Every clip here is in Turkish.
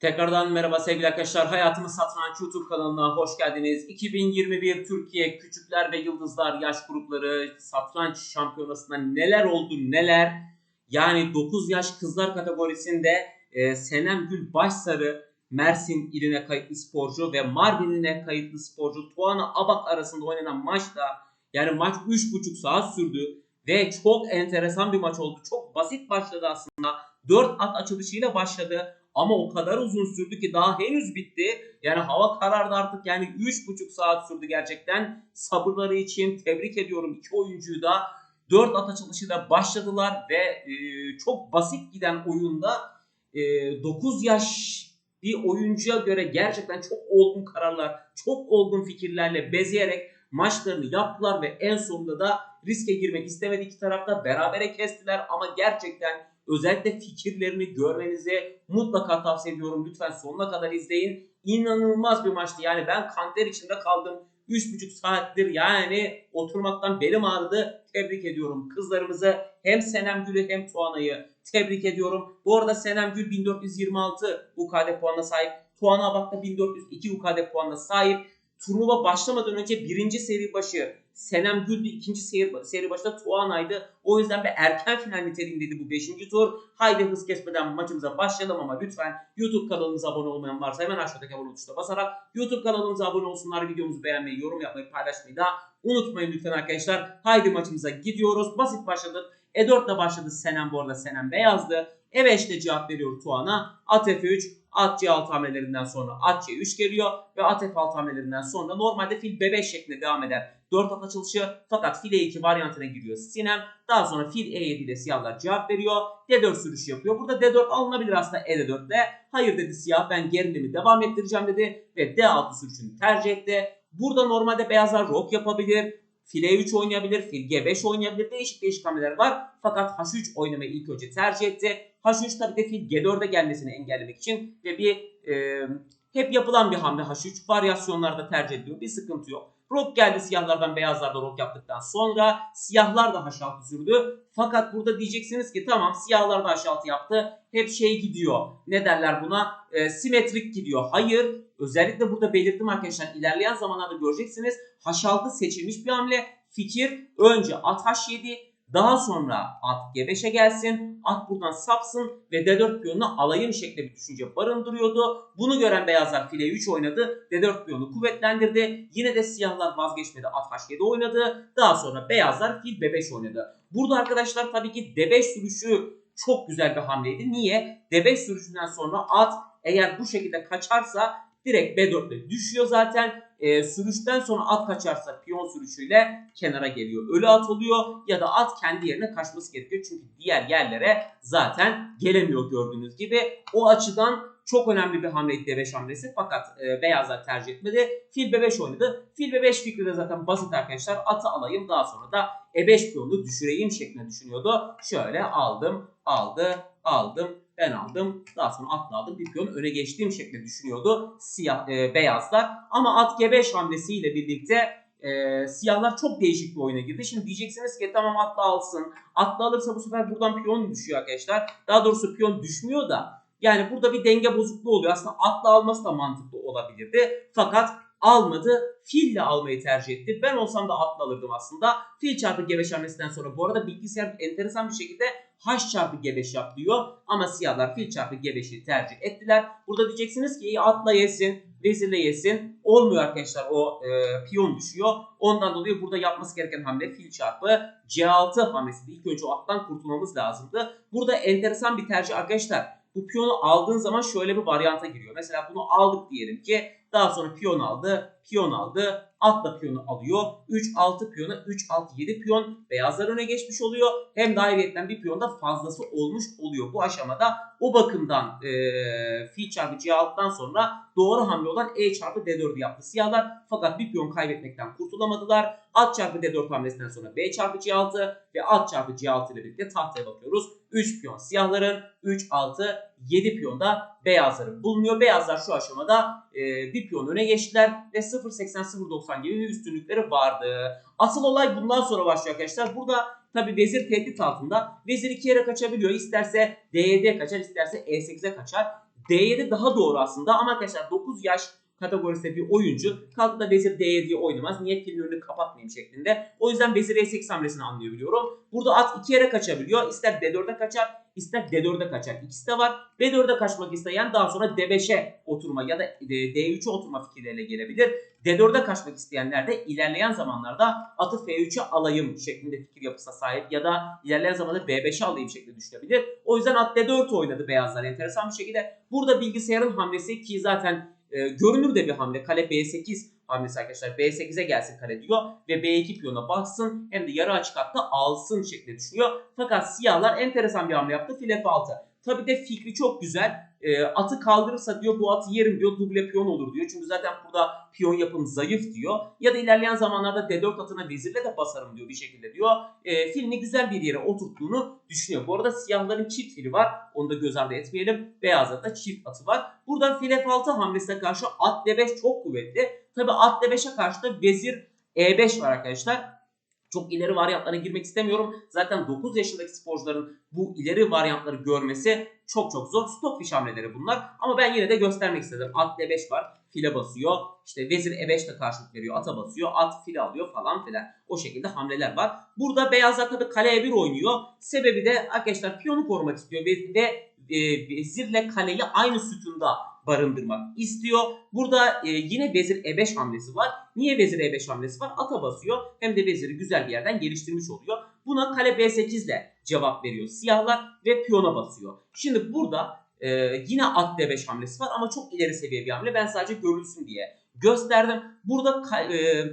Tekrardan merhaba sevgili arkadaşlar. Hayatımız Satranç YouTube kanalına hoş geldiniz. 2021 Türkiye Küçükler ve Yıldızlar yaş grupları satranç şampiyonasında neler oldu neler. Yani 9 yaş kızlar kategorisinde e, Senem Gül Başsarı Mersin iline kayıtlı sporcu ve Mardin iline kayıtlı sporcu Tuana Abak arasında oynanan maçta yani maç 3,5 saat sürdü ve çok enteresan bir maç oldu. Çok basit başladı aslında. 4 at açılışıyla başladı. Ama o kadar uzun sürdü ki daha henüz bitti. Yani hava karardı artık yani 3,5 saat sürdü gerçekten. Sabırları için tebrik ediyorum iki oyuncuyu da. 4 at açılışıyla başladılar ve e, çok basit giden oyunda e, 9 yaş bir oyuncuya göre gerçekten çok olgun kararlar, çok olgun fikirlerle bezeyerek maçlarını yaptılar ve en sonunda da riske girmek istemedi iki tarafta berabere kestiler ama gerçekten özellikle fikirlerini görmenizi mutlaka tavsiye ediyorum. Lütfen sonuna kadar izleyin. İnanılmaz bir maçtı. Yani ben kanter içinde kaldım. 3,5 saattir yani oturmaktan belim ağrıdı. Tebrik ediyorum kızlarımızı. Hem Senem Gül'ü hem Tuana'yı tebrik ediyorum. Bu arada Senem Gül 1426 UKD puanına sahip. Tuana Abak da 1402 UKD puanına sahip. Turnuva başlamadan önce birinci seri başı Senem Gül'dü. ikinci seri, seri başta Tuana'ydı. O yüzden bir erken final niteliğindeydi bu 5. tur. Haydi hız kesmeden maçımıza başlayalım ama lütfen YouTube kanalımıza abone olmayan varsa hemen aşağıdaki abone tuşuna basarak YouTube kanalımıza abone olsunlar. Videomuzu beğenmeyi, yorum yapmayı, paylaşmayı da unutmayın lütfen arkadaşlar. Haydi maçımıza gidiyoruz. Basit başladık. E4 ile başladı Senem bu arada Senem beyazdı. E5 ile cevap veriyor Tuana. At F3, at C6 hamlelerinden sonra at C3 geliyor ve at F6 hamlelerinden sonra normalde fil B5 şeklinde devam eder. 4 at açılışı fakat fil E2 varyantına giriyor Sinem. Daha sonra fil E7 ile siyahlar cevap veriyor. D4 sürüşü yapıyor. Burada D4 alınabilir aslında E4 ile. Hayır dedi siyah ben gerilimi devam ettireceğim dedi ve D6 sürüşünü tercih etti. Burada normalde beyazlar rok yapabilir. Fil E3 oynayabilir, fil G5 oynayabilir. Değişik değişik hamleler var. Fakat H3 oynamayı ilk önce tercih etti. H3 tabii de fil G4'e gelmesini engellemek için ve bir e, hep yapılan bir hamle H3 varyasyonlarda tercih ediliyor. Bir sıkıntı yok. Rok geldi siyahlardan beyazlarda rok yaptıktan sonra siyahlar da H6 sürdü. Fakat burada diyeceksiniz ki tamam siyahlar da H6 yaptı. Hep şey gidiyor. Ne derler buna? E, simetrik gidiyor. Hayır. Özellikle burada belirttim arkadaşlar. İlerleyen zamanlarda göreceksiniz. H6 seçilmiş bir hamle. Fikir önce at H7 daha sonra at G5'e gelsin. At buradan sapsın ve D4 piyonunu alayım şeklinde bir düşünce barındırıyordu. Bunu gören beyazlar file 3 oynadı. D4 piyonu kuvvetlendirdi. Yine de siyahlar vazgeçmedi. At H7 oynadı. Daha sonra beyazlar fil B5 oynadı. Burada arkadaşlar tabii ki D5 sürüşü çok güzel bir hamleydi. Niye? D5 sürüşünden sonra at eğer bu şekilde kaçarsa direkt B4'le düşüyor zaten. E, sürüşten sonra at kaçarsa piyon sürüşüyle kenara geliyor. Ölü at oluyor ya da at kendi yerine kaçması gerekiyor. Çünkü diğer yerlere zaten gelemiyor gördüğünüz gibi. O açıdan çok önemli bir hamleydi D5 hamlesi fakat e, beyazlar tercih etmedi. Fil B5 oynadı. Fil B5 fikri de zaten basit arkadaşlar. Atı alayım daha sonra da E5 piyonunu düşüreyim şeklinde düşünüyordu. Şöyle aldım, aldı, aldım, ben aldım. Daha sonra atla aldım. Bir piyon öne geçtiğim şekilde düşünüyordu siyah e, beyazlar. Ama at G5 hamlesiyle birlikte e, siyahlar çok değişik bir oyuna girdi. Şimdi diyeceksiniz ki tamam atla alsın. Atla alırsa bu sefer buradan piyon düşüyor arkadaşlar. Daha doğrusu piyon düşmüyor da yani burada bir denge bozukluğu oluyor. Aslında atla alması da mantıklı olabilirdi. Fakat almadı. Fille almayı tercih etti. Ben olsam da atla alırdım aslında. Fil çarpı G5 hamlesinden sonra bu arada bilgisayar enteresan bir şekilde H çarpı G5 yap diyor. Ama siyahlar fil çarpı G5'i tercih ettiler. Burada diyeceksiniz ki atla yesin, vezirle yesin. Olmuyor arkadaşlar o e, piyon düşüyor. Ondan dolayı burada yapması gereken hamle fil çarpı C6 hamlesiydi. İlk önce o attan kurtulmamız lazımdı. Burada enteresan bir tercih arkadaşlar. Bu piyonu aldığın zaman şöyle bir varyanta giriyor. Mesela bunu aldık diyelim ki daha sonra piyon aldı, piyon aldı, atla piyonu alıyor. 3 6 piyona 3 6 7 piyon beyazlar öne geçmiş oluyor. Hem de ayrıyetten bir piyon da fazlası olmuş oluyor. Bu aşamada o bakımdan e, fil çarpı C6'dan sonra doğru hamle olan E çarpı D4'ü yaptı siyahlar. Fakat bir piyon kaybetmekten kurtulamadılar. At çarpı D4 hamlesinden sonra B çarpı C6 ve at çarpı C6 ile birlikte tahtaya bakıyoruz. 3 piyon siyahların, 3 6 7 piyon da beyazların bulunuyor. Beyazlar şu aşamada e, bir piyon öne geçtiler ve 0.80-0.90 gibi bir üstünlükleri vardı. Asıl olay bundan sonra başlıyor arkadaşlar. Burada tabi vezir tehdit altında. Vezir iki yere kaçabiliyor. İsterse D7'ye kaçar, isterse E8'e kaçar. D7 daha doğru aslında ama arkadaşlar 9 yaş kategorisinde bir oyuncu kalkıp da vezir D7'yi oynamaz. Niye filin önünü kapatmayayım şeklinde. O yüzden vezir E8 hamlesini anlayabiliyorum. Burada at iki yere kaçabiliyor. İster D4'e kaçar ister D4'e kaçar. İkisi de var. B4'e kaçmak isteyen daha sonra D5'e oturma ya da D3'e oturma fikirleriyle gelebilir. D4'e kaçmak isteyenler de ilerleyen zamanlarda atı F3'e alayım şeklinde fikir yapısına sahip ya da ilerleyen zamanda B5'e alayım şeklinde düşünebilir. O yüzden at D4 oynadı beyazlar enteresan bir şekilde. Burada bilgisayarın hamlesi ki zaten e, görünür de bir hamle. Kale B8 hamlesi arkadaşlar. B8'e gelsin kale diyor ve B2 piyona baksın hem de yarı açık hatta alsın şeklinde düşünüyor. Fakat siyahlar enteresan bir hamle yaptı. Fil F6. Tabi de fikri çok güzel. E, atı kaldırırsa diyor bu atı yerim diyor duble piyon olur diyor. Çünkü zaten burada piyon yapım zayıf diyor. Ya da ilerleyen zamanlarda D4 atına vezirle de basarım diyor bir şekilde diyor. E, filini güzel bir yere oturttuğunu düşünüyor. Bu arada siyahların çift fili var. Onu da göz ardı etmeyelim. Beyazlarda da çift atı var. Buradan fil F6 hamlesine karşı at D5 çok kuvvetli. Tabi at D5'e karşı da vezir E5 var arkadaşlar. Çok ileri varyantlara girmek istemiyorum. Zaten 9 yaşındaki sporcuların bu ileri varyantları görmesi çok çok zor. Stockfish hamleleri bunlar. Ama ben yine de göstermek istedim. At D5 var. File basıyor. İşte vezir E5 ile karşılık veriyor. Ata basıyor. At file alıyor falan filan. O şekilde hamleler var. Burada beyazlar tabii kale E1 oynuyor. Sebebi de arkadaşlar piyonu korumak istiyor. Ve, ve e, vezirle kaleyi aynı sütunda barındırmak istiyor. Burada e, yine vezir E5 hamlesi var. Niye vezir E5 hamlesi var? Ata basıyor. Hem de veziri güzel bir yerden geliştirmiş oluyor. Buna kale B8 ile cevap veriyor siyahlar ve piyona basıyor. Şimdi burada e, yine at D5 hamlesi var ama çok ileri seviye bir hamle. Ben sadece görülsün diye gösterdim. Burada e,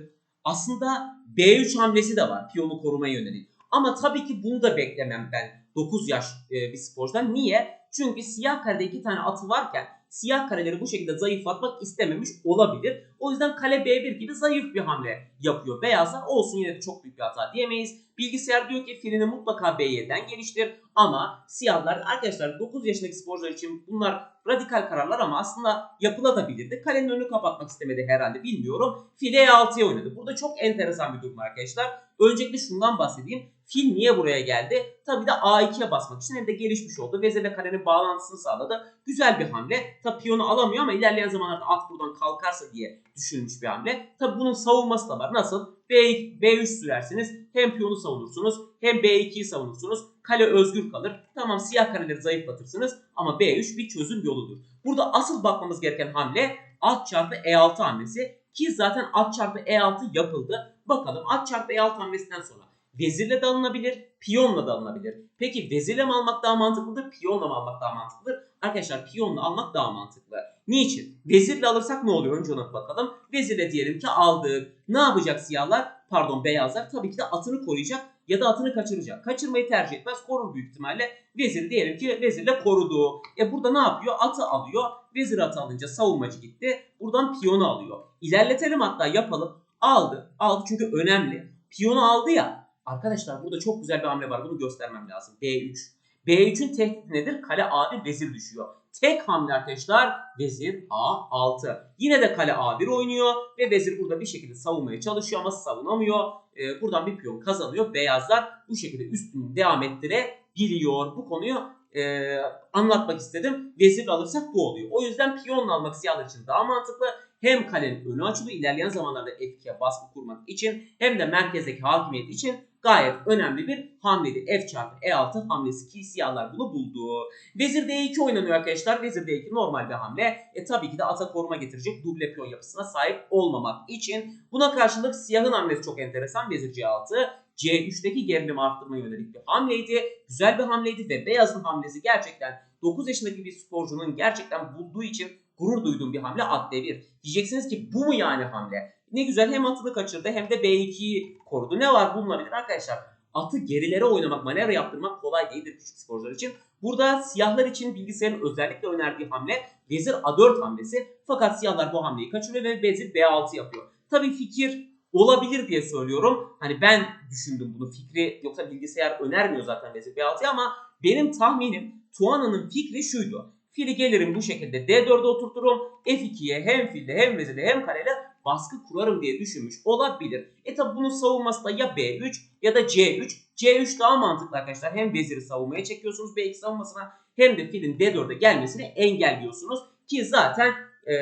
aslında B3 hamlesi de var piyonu korumaya yönelik. Ama tabii ki bunu da beklemem ben 9 yaş e, bir sporcudan. Niye? Çünkü siyah karede iki tane atı varken siyah kareleri bu şekilde zayıflatmak istememiş olabilir. O yüzden kale B1 gibi zayıf bir hamle yapıyor beyazlar. Olsun yine de çok büyük bir hata diyemeyiz. Bilgisayar diyor ki filini mutlaka B7'den geliştir. Ama siyahlar arkadaşlar 9 yaşındaki sporcular için bunlar radikal kararlar ama aslında yapılabilirdi. Kalenin önünü kapatmak istemedi herhalde bilmiyorum. File E6'ya oynadı. Burada çok enteresan bir durum arkadaşlar. Öncelikle şundan bahsedeyim. Fil niye buraya geldi? Tabii de A2'ye basmak için hem de gelişmiş oldu. Vezirle kalenin bağlantısını sağladı. Güzel bir hamle. Tabii piyonu alamıyor ama ilerleyen zamanlarda at buradan kalkarsa diye düşünülmüş bir hamle. Tabii bunun savunması da var. Nasıl? B, B3 sürersiniz. Hem piyonu savunursunuz hem B2'yi savunursunuz. Kale özgür kalır. Tamam siyah kareleri zayıflatırsınız ama B3 bir çözüm yoludur. Burada asıl bakmamız gereken hamle at çarpı E6 hamlesi. Ki zaten at çarpı E6 yapıldı. Bakalım at çarpı E6 hamlesinden sonra vezirle de alınabilir, piyonla da alınabilir. Peki vezirle mi almak daha mantıklıdır, piyonla mı almak daha mantıklıdır? Arkadaşlar piyonla almak daha mantıklı. Niçin? Vezirle alırsak ne oluyor? Önce ona bakalım. Vezirle diyelim ki aldık. Ne yapacak siyahlar? Pardon beyazlar tabii ki de atını koruyacak ya da atını kaçıracak. Kaçırmayı tercih etmez. Korur büyük ihtimalle. Veziri diyelim ki vezirle korudu. E burada ne yapıyor? Atı alıyor. Vezir atı alınca savunmacı gitti. Buradan piyonu alıyor. İlerletelim hatta yapalım. Aldı. Aldı çünkü önemli. Piyonu aldı ya. Arkadaşlar burada çok güzel bir hamle var. Bunu göstermem lazım. B3. B3'ün tehdidi nedir? Kale A1 vezir düşüyor. Tek hamle arkadaşlar vezir A6. Yine de kale A1 oynuyor ve vezir burada bir şekilde savunmaya çalışıyor ama savunamıyor. Ee, buradan bir piyon kazanıyor. Beyazlar bu şekilde üstünü devam ettirebiliyor. Bu konuyu e, anlatmak istedim. Vezir alırsak bu oluyor. O yüzden piyonla almak siyahlar için daha mantıklı. Hem kalenin önü açılıyor ilerleyen zamanlarda F2'ye baskı kurmak için hem de merkezdeki hakimiyet için gayet önemli bir hamleydi. F çarpı E6 hamlesi ki siyahlar bunu buldu. Vezir D2 oynanıyor arkadaşlar. Vezir D2 normal bir hamle. E tabii ki de ata koruma getirecek duble piyon yapısına sahip olmamak için. Buna karşılık siyahın hamlesi çok enteresan. Vezir C6 C3'teki gerilimi arttırmaya yönelik bir hamleydi. Güzel bir hamleydi ve beyazın hamlesi gerçekten 9 yaşındaki bir sporcunun gerçekten bulduğu için gurur duyduğum bir hamle at D1. Diyeceksiniz ki bu mu yani hamle? Ne güzel hem atını kaçırdı hem de B2'yi korudu. Ne var bulunabilir arkadaşlar? Atı gerilere oynamak, manevra yaptırmak kolay değildir küçük sporcular için. Burada siyahlar için bilgisayarın özellikle önerdiği hamle vezir A4 hamlesi. Fakat siyahlar bu hamleyi kaçırıyor ve vezir B6 yapıyor. Tabii fikir olabilir diye söylüyorum. Hani ben düşündüm bunu fikri yoksa bilgisayar önermiyor zaten vezir B6'yı ama benim tahminim Tuana'nın fikri şuydu. Fili gelirim bu şekilde D4'e oturturum. F2'ye hem filde hem vezirle hem kareyle baskı kurarım diye düşünmüş olabilir. E tabi bunun savunması da ya B3 ya da C3. C3 daha mantıklı arkadaşlar. Hem veziri savunmaya çekiyorsunuz B2 savunmasına hem de filin D4'e gelmesini engelliyorsunuz. Ki zaten ee,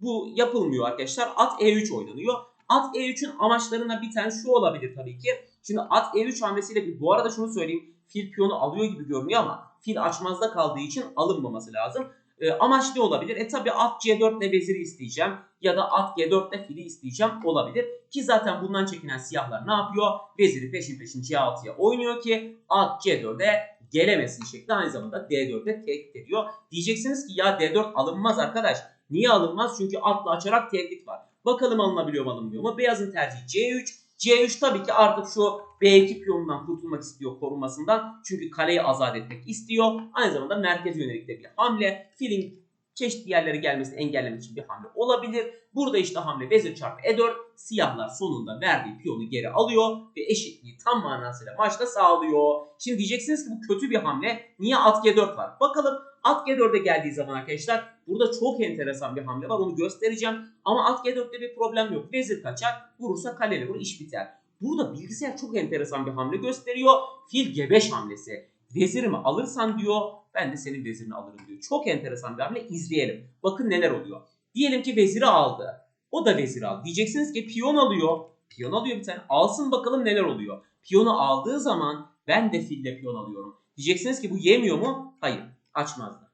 bu yapılmıyor arkadaşlar. At E3 oynanıyor. At E3'ün amaçlarından bir tane şu olabilir tabii ki. Şimdi at E3 hamlesiyle bir bu arada şunu söyleyeyim. Fil piyonu alıyor gibi görünüyor ama fil açmazda kaldığı için alınmaması lazım. E, amaç ne olabilir? E tabi at C4 ile veziri isteyeceğim ya da at G4 ile fili isteyeceğim olabilir. Ki zaten bundan çekinen siyahlar ne yapıyor? Veziri peşin peşin C6'ya oynuyor ki at C4'e gelemesin şekli aynı zamanda D4'e tehdit ediyor. Diyeceksiniz ki ya D4 alınmaz arkadaş. Niye alınmaz? Çünkü atla açarak tehdit var. Bakalım alınabiliyor mu alınmıyor mu? Beyazın tercihi C3. C3 tabii ki artık şu B2 piyonundan kurtulmak istiyor korunmasından. Çünkü kaleyi azat etmek istiyor. Aynı zamanda merkez yönelik de bir hamle. Filin çeşitli yerlere gelmesini engellemek için bir hamle olabilir. Burada işte hamle vezir çarpı E4. Siyahlar sonunda verdiği piyonu geri alıyor ve eşitliği tam manasıyla maçta sağlıyor. Şimdi diyeceksiniz ki bu kötü bir hamle. Niye at G4 var? Bakalım at G4'e geldiği zaman arkadaşlar burada çok enteresan bir hamle var. Onu göstereceğim. Ama at G4'te bir problem yok. Vezir kaçar. Vurursa kaleli vur iş biter. Burada bilgisayar çok enteresan bir hamle gösteriyor. Fil G5 hamlesi. Vezirimi alırsan diyor ben de senin vezirini alırım diyor. Çok enteresan bir hamle izleyelim. Bakın neler oluyor. Diyelim ki veziri aldı. O da vezir aldı. Diyeceksiniz ki piyon alıyor. Piyon alıyor bir tane. Alsın bakalım neler oluyor. Piyonu aldığı zaman ben de fille piyon alıyorum. Diyeceksiniz ki bu yemiyor mu? Hayır. Açmazdı.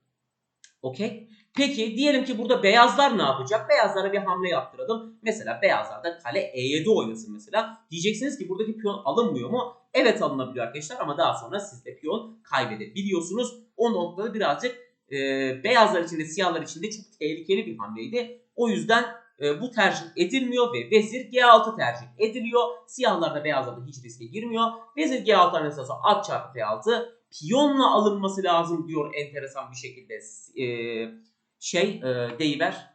Okey. Peki diyelim ki burada beyazlar ne yapacak? Beyazlara bir hamle yaptıralım. Mesela beyazlar da kale E7 oynasın mesela. Diyeceksiniz ki buradaki piyon alınmıyor mu? Evet alınabiliyor arkadaşlar ama daha sonra siz de piyon kaybedebiliyorsunuz. O noktada birazcık e, beyazlar için de siyahlar için de çok tehlikeli bir hamleydi. O yüzden e, bu tercih edilmiyor ve vezir G6 tercih ediliyor. Siyahlar da beyazlar da hiç riske girmiyor. Vezir G6 hamlesi olsa at çarpı F6 piyonla alınması lazım diyor enteresan bir şekilde e, şey e, deyiver.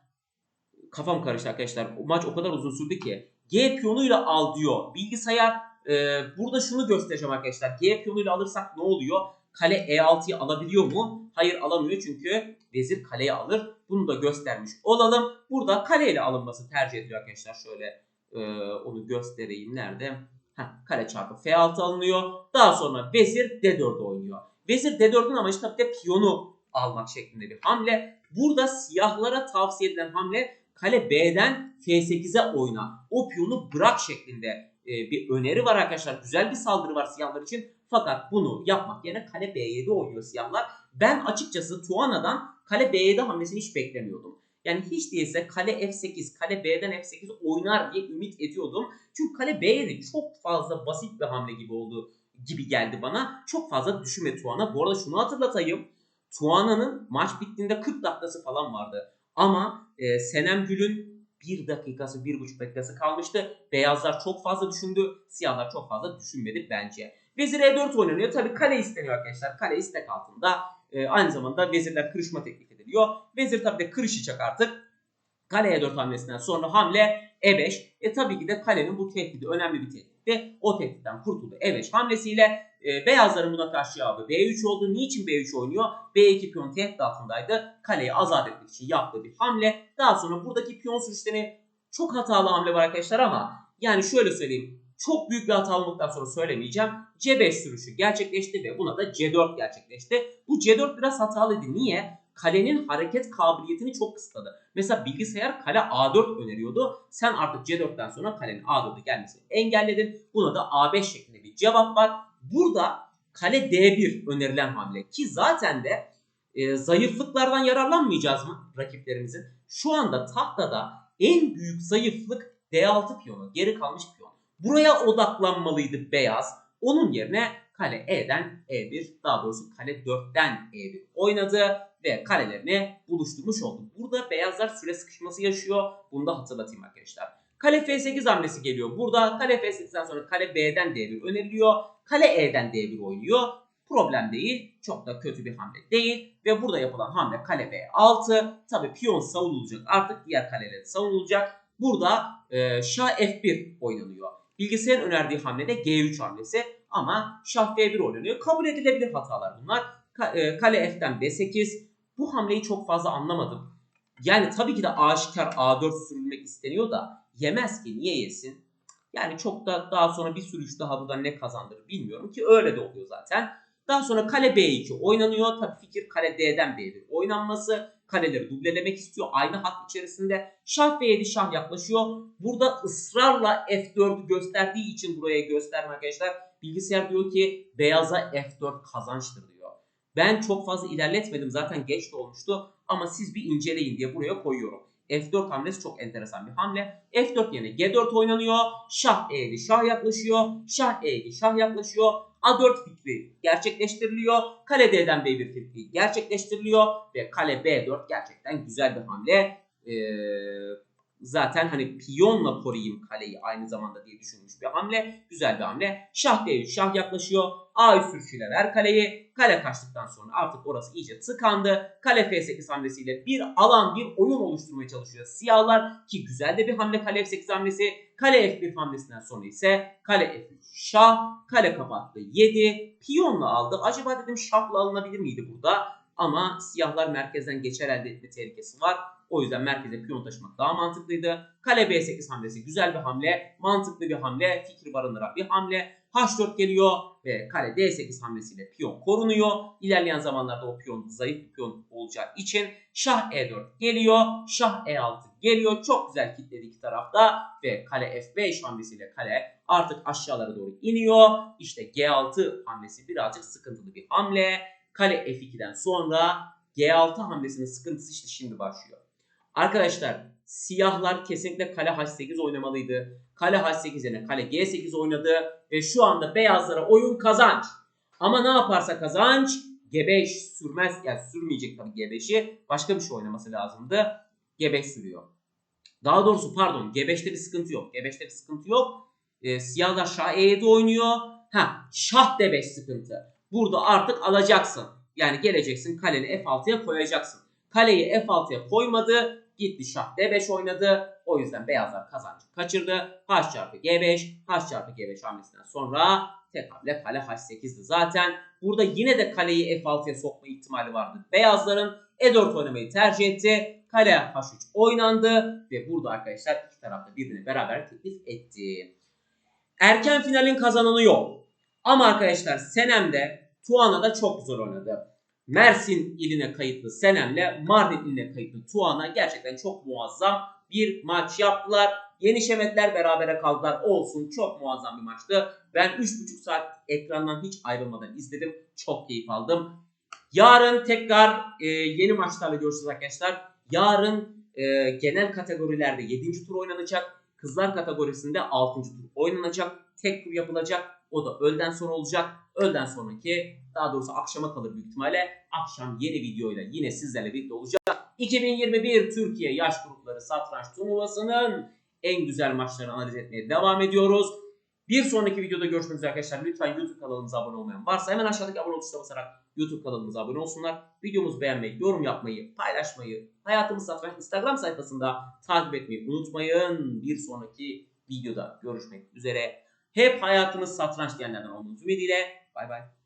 Kafam karıştı arkadaşlar. O maç o kadar uzun sürdü ki. G piyonuyla al diyor. Bilgisayar e, burada şunu göstereceğim arkadaşlar. G piyonuyla alırsak ne oluyor? Kale E6'yı alabiliyor mu? Hayır alamıyor çünkü vezir kaleye alır. Bunu da göstermiş olalım. Burada kaleyle alınması tercih ediliyor arkadaşlar. Şöyle e, onu göstereyim. Nerede? Heh, kale çarpı F6 alınıyor. Daha sonra vezir D4 oynuyor. Vezir D4'ün amacı tabii de piyonu almak şeklinde bir hamle. Burada siyahlara tavsiye edilen hamle kale B'den F8'e oyna. O piyonu bırak şeklinde e, bir öneri var arkadaşlar. Güzel bir saldırı var siyahlar için. Fakat bunu yapmak yerine kale B7 oynuyor siyahlar. Ben açıkçası Tuana'dan kale B7 hamlesini hiç beklemiyordum. Yani hiç değilse kale F8, kale B'den F8 oynar diye ümit ediyordum. Çünkü kale B7 çok fazla basit bir hamle gibi oldu gibi geldi bana. Çok fazla düşünme Tuana. Bu arada şunu hatırlatayım. Tuana'nın maç bittiğinde 40 dakikası falan vardı. Ama e, Senem Gül'ün 1 dakikası, 1,5 dakikası kalmıştı. Beyazlar çok fazla düşündü. Siyahlar çok fazla düşünmedi bence. Vezir E4 oynanıyor. Tabi kale isteniyor arkadaşlar. Kale istek altında. E, aynı zamanda vezirler kırışma teklif ediliyor. Vezir tabi de kırışacak artık. Kale E4 hamlesinden sonra hamle E5. E tabii ki de kalenin bu tehdidi önemli bir tehditti. O tehditten kurtuldu E5 hamlesiyle. E, beyazların buna karşı cevabı B3 oldu. Niçin B3 oynuyor? B2 piyon tehdit altındaydı. Kaleyi azat etmek için yaptığı bir hamle. Daha sonra buradaki piyon sürüşlerini çok hatalı hamle var arkadaşlar ama yani şöyle söyleyeyim. Çok büyük bir hata olmaktan sonra söylemeyeceğim. C5 sürüşü gerçekleşti ve buna da C4 gerçekleşti. Bu C4 biraz hatalıydı. Niye? Kalenin hareket kabiliyetini çok kısıtladı. Mesela bilgisayar kale A4 öneriyordu. Sen artık C4'ten sonra kalenin A4'e gelmesini engelledin. Buna da A5 şeklinde bir cevap var. Burada kale D1 önerilen hamle ki zaten de e, zayıflıklardan yararlanmayacağız mı rakiplerimizin? Şu anda tahtada en büyük zayıflık D6 piyonu, geri kalmış piyon. Buraya odaklanmalıydı beyaz. Onun yerine kale E'den E1, daha doğrusu kale 4'ten E1 oynadı ve karelerini buluşturmuş oldu. Burada beyazlar süre sıkışması yaşıyor. Bunu da hatırlatayım arkadaşlar. Kale F8 hamlesi geliyor. Burada kale F8'den sonra kale B'den D1 öneriliyor. Kale E'den D1 oynuyor. Problem değil. Çok da kötü bir hamle değil. Ve burada yapılan hamle kale B6. Tabi piyon savunulacak. Artık diğer kaleler savunulacak. Burada e, Şah F1 oynanıyor. Bilgisayarın önerdiği hamle de G3 hamlesi. Ama Şah F1 oynanıyor. Kabul edilebilir hatalar bunlar. E, kale F'den B8. Bu hamleyi çok fazla anlamadım. Yani tabii ki de aşikar A4 sürülmek isteniyor da yemez ki niye yesin? Yani çok da daha sonra bir sürüş daha buradan ne kazandırır bilmiyorum ki öyle de oluyor zaten. Daha sonra kale B2 oynanıyor. Tabii fikir kale D'den B1 oynanması. Kaleleri dublelemek istiyor. Aynı hat içerisinde şah B7 şah yaklaşıyor. Burada ısrarla F4'ü gösterdiği için buraya gösterme arkadaşlar. Bilgisayar diyor ki beyaza F4 kazançtır diyor. Ben çok fazla ilerletmedim zaten geç de olmuştu. Ama siz bir inceleyin diye buraya koyuyorum. F4 hamlesi çok enteresan bir hamle. F4 yerine G4 oynanıyor. Şah E7 şah yaklaşıyor. Şah E7 şah yaklaşıyor. A4 fikri gerçekleştiriliyor. Kale D'den B1 fikri gerçekleştiriliyor. Ve kale B4 gerçekten güzel bir hamle. Ee, zaten hani piyonla koruyayım kaleyi aynı zamanda diye düşünmüş bir hamle. Güzel bir hamle. Şah D3 şah yaklaşıyor. A3 sürüşüyle ver kaleyi. Kale kaçtıktan sonra artık orası iyice tıkandı. Kale F8 hamlesiyle bir alan bir oyun oluşturmaya çalışıyor siyahlar. Ki güzel de bir hamle kale F8 hamlesi. Kale F1 hamlesinden sonra ise kale F3 şah. Kale kapattı 7. Piyonla aldı. Acaba dedim şahla alınabilir miydi burada? Ama siyahlar merkezden geçer elde etme tehlikesi var. O yüzden merkeze piyon taşımak daha mantıklıydı. Kale B8 hamlesi güzel bir hamle. Mantıklı bir hamle. Fikir barındıran bir hamle. H4 geliyor ve kale D8 hamlesiyle piyon korunuyor. İlerleyen zamanlarda o piyon zayıf bir piyon olacağı için şah E4 geliyor. Şah E6 geliyor. Çok güzel kilitledi iki tarafta ve kale F5 hamlesiyle kale artık aşağılara doğru iniyor. İşte G6 hamlesi birazcık sıkıntılı bir hamle. Kale F2'den sonra G6 hamlesinin sıkıntısı işte şimdi başlıyor. Arkadaşlar siyahlar kesinlikle kale H8 oynamalıydı. Kale H8 yerine kale G8 oynadı ve şu anda beyazlara oyun kazanç. Ama ne yaparsa kazanç G5 sürmez yani sürmeyecek tabii G5'i başka bir şey oynaması lazımdı. G5 sürüyor. Daha doğrusu pardon G5'te bir sıkıntı yok. G5'te bir sıkıntı yok. Ee, siyahlar Şah E7 oynuyor. Ha Şah D5 sıkıntı. Burada artık alacaksın. Yani geleceksin kaleni F6'ya koyacaksın. Kaleyi F6'ya koymadı. Gitti şah D5 oynadı. O yüzden beyazlar kazancı kaçırdı. H çarpı G5, H çarpı G5 hamlesinden sonra tek hamle kale H8'di zaten. Burada yine de kaleyi F6'ya sokma ihtimali vardı. Beyazların E4 oynamayı tercih etti. Kale H3 oynandı ve burada arkadaşlar iki tarafta birbirine beraber teklif etti. Erken finalin kazananı yok. Ama arkadaşlar Senem'de Tuana da çok güzel oynadı. Mersin iline kayıtlı Senem'le Mardin iline kayıtlı Tuana gerçekten çok muazzam bir maç yaptılar. Yeni Şemetler berabere kaldılar. Olsun çok muazzam bir maçtı. Ben 3,5 saat ekrandan hiç ayrılmadan izledim. Çok keyif aldım. Yarın tekrar e, yeni maçlarla görüşürüz arkadaşlar. Yarın e, genel kategorilerde 7. tur oynanacak. Kızlar kategorisinde 6. tur oynanacak. Tek tur yapılacak. O da öğleden sonra olacak. Öğleden sonraki daha doğrusu akşama kalır büyük ihtimalle. Akşam yeni videoyla yine sizlerle birlikte olacak. 2021 Türkiye Yaş Grupları Satranç Turnuvası'nın en güzel maçlarını analiz etmeye devam ediyoruz. Bir sonraki videoda görüşmek üzere arkadaşlar. Lütfen YouTube kanalımıza abone olmayan varsa hemen aşağıdaki abone tuşuna basarak YouTube kanalımıza abone olsunlar. Videomuzu beğenmeyi, yorum yapmayı, paylaşmayı, Hayatımız Satranç Instagram sayfasında takip etmeyi unutmayın. Bir sonraki videoda görüşmek üzere. Hep hayatımız satranç diyenlerden olduğunuz ümidiyle. Bay bay.